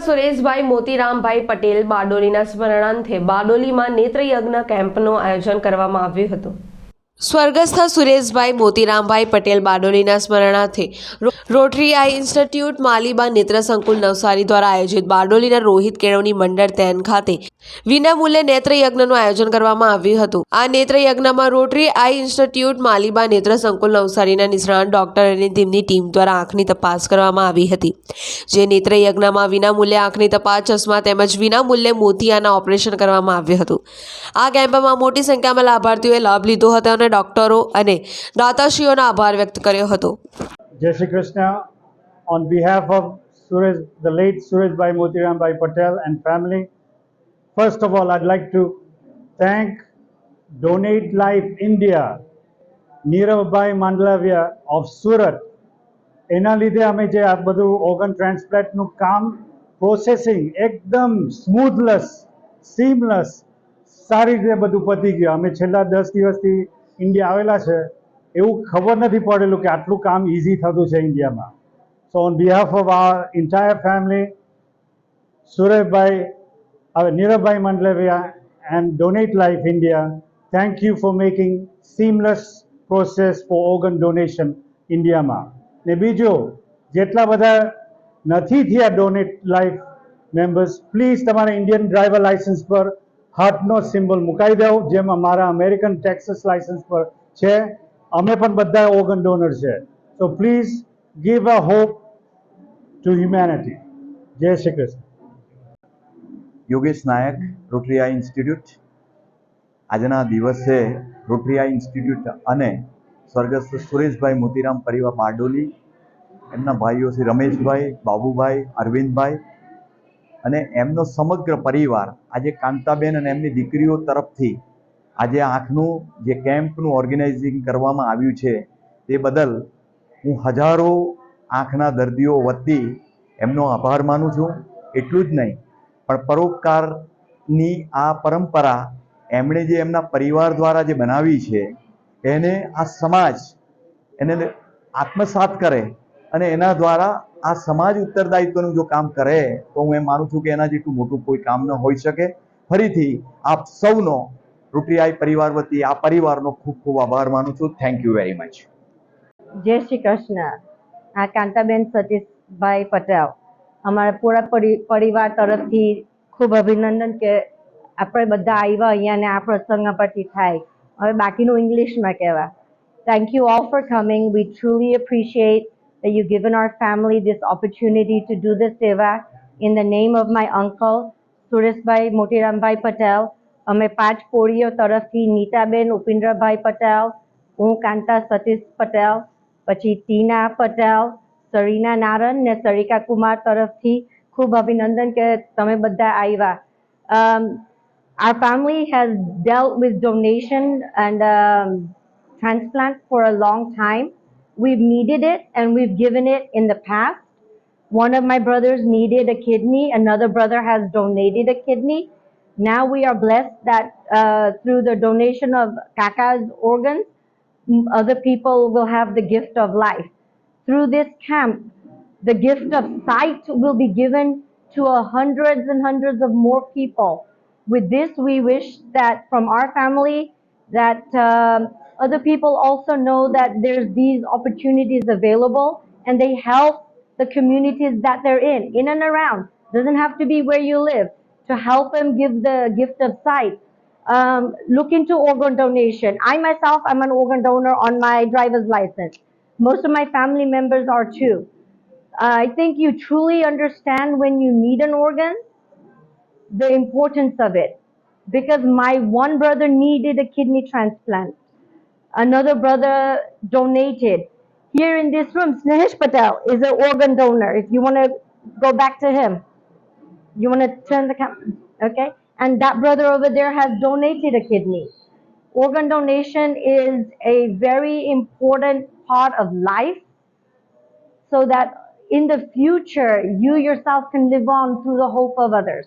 સુરેશભાઈ મોતીરામભાઈ પટેલ બારડોલીના સ્મરણાર્થે બારડોલીમાં નેત્રયજ્ઞ કેમ્પનું આયોજન કરવામાં આવ્યું હતું. સ્વર્ગસ્થ સુરેશભાઈ મોતીરામભાઈ પટેલ બારડોલીના સ્મરણાર્થે રોટરી આઈ ઇન્સ્ટિટ્યૂટ માલીબા નેત્ર સંકુલ નવસારી દ્વારા આયોજિત બારડોલીના રોહિત કેળવણી મંડળ તેન ખાતે વિનામૂલ્યે નેત્રયજ્ઞનું આયોજન કરવામાં આવ્યું હતું. આ નેત્રયજ્ઞમાં રોટરી આઈ ઇન્સ્ટિટ્યૂટ માલીબા નેત્ર સંકુલ નવસારીના નિષ્ણાત ડોક્ટર અને તેમની ટીમ દ્વારા આંખની તપાસ કરવામાં આવી હતી. જે નેત્રયજ્ઞમાં વિનામૂલ્યે આંખની તપાસ, ચશ્મા તેમજ વિનામૂલ્યે મોતિયાના ઓપરેશન કરવામાં આવ્યું હતું. આ કેમ્પમાં મોટી સંખ્યામાં લાભાર્થીઓએ લાભ લીધો હતો અને ડોક્ટરો અને દાતાશ્રીઓનો આભાર વ્યક્ત કર્યો હતો. On behalf of Suresh, the late Suresh Bhai Motiram Bhai Patel and family, first of all, I'd like to thank Donate Life India, Nirav Bhai Mandlavia of Surat. એના લીધે અમે જે આ બધું ઓર્ગન ટ્રાન્સપ્લાન્ટનું કામ પ્રોસેસિંગ એકદમ સ્મૂથલેસ સીમલેસ સારી રીતે બધું પતી ગયું અમે છેલ્લા દસ દિવસથી ઇન્ડિયા આવેલા છે, એવું ખબર નથી પડેલું કે આટલું કામ ઇઝી થતું છે ઇન્ડિયામાં so on behalf of our entire family Sureshbhai, હવે Niravbhai Mandaleviya and Donate Life India thank you for making seamless process for organ donation ઇન્ડિયામાં ને બીજું, જેટલા બધા નથી થયા ડોનેટ લાઈફ મેમ્બર્સ પ્લીઝ તમારા ઇન્ડિયન ડ્રાઈવર લાઇસન્સ પર હાર્ટનો સિમ્બલ મુકાઈ દઉં, જેમાં મારા અમેરિકન ટેક્સસ લાઇસન્સ પર છે. અમે પણ બધા ઓર્ગન ડોનર છે. તો please give a hope to humanity Jai Shri Krishna. Yogesh Nayak રોટરીયા institute આજના દિવસે રોટરીયા ઇન્સ્ટિટ્યૂટ અને સ્વર્ગસ્થ સુરેશભાઈ મોતીરામ પરિવાર બારડોલી એમના ભાઈઓ શ્રી રમેશભાઈ, બાબુભાઈ, અરવિંદભાઈ અને એમનો સમગ્ર પરિવાર, આજે કાંતાબેન અને એમની દીકરીઓ તરફથી આજે આંખનું જે કેમ્પનું ઓર્ગેનાઇઝિંગ કરવામાં આવ્યું છે, તે બદલ હું હજારો આંખના દર્દીઓ વતી એમનો આભાર માનું છું. એટલું જ નહીં, પણ પરોપકારની આ પરંપરા એમણે જે એમના પરિવાર દ્વારા જે બનાવી છે, એને આ સમાજ એને આત્મસાત કરે અને એના દ્વારા આ સમાજ ઉત્તરદાયિત્વનું જો કામ કરે, તો હું એમ માનું છું કે એના જેટલું મોટું કોઈ કામ ન હોઈ શકે. ફરીથી આપ સૌનો રૂપિયાઈ પરિવાર વતી આ પરિવારનો ખૂબ ખૂબ આભાર માનું છું. થેન્ક યુ વેરી મચ જય શ્રી કૃષ્ણ. આ કાંતાબેન સતીશભાઈ પટેલ, અમારા પૂરા પરિવાર તરફથી ખૂબ અભિનંદન કે આપણે બધા આવ્યા અહીંયા ને આ પ્રસંગ પરથી થાય. હવે બાકીનું ઇંગ્લિશમાં કહેવા thank you all for coming we truly appreciate that you given our family this opportunity to do this seva in the name of my uncle Sureshbhai Motirambhai Patel અમે પાંચ કોળીઓ તરફથી નીતાબેન ઉપેન્દ્રભાઈ પટેલ હું કાંતા સતીશ પટેલ પછી ટીના પટેલ સરીના નારન ને સરિકા કુમાર તરફથી ખૂબ અભિનંદન કે તમે બધા આવ્યા um, our family has dealt with donation and um, transplant for a long time we've needed it and we've given it in the past one of my brothers needed a kidney another brother has donated a kidney now we are blessed that uh, through the donation of kaka's organs other people will have the gift of life. Through this camp, the gift of sight will be given to a hundreds and hundreds of more people. With this, we wish that from our family, that um, other people also know that there's these opportunities available and they help the communities that they're in, in and around. Doesn't have to be where you live. To help them give the gift of sight um, look into organ donation. I myself I'm an organ donor on my driver's license. Most of my family members are too. Uh, I think you truly understand when you need an organ, the importance of it. Because my one brother needed a kidney transplant, another brother donated. Here in this room, Snehesh Patel is an organ donor. If you want to go back to him, you want to turn the camera, okay? And that brother over there has donated a kidney. Organ donation is a very important part of life so that in the future you yourself can live on through the hope of others.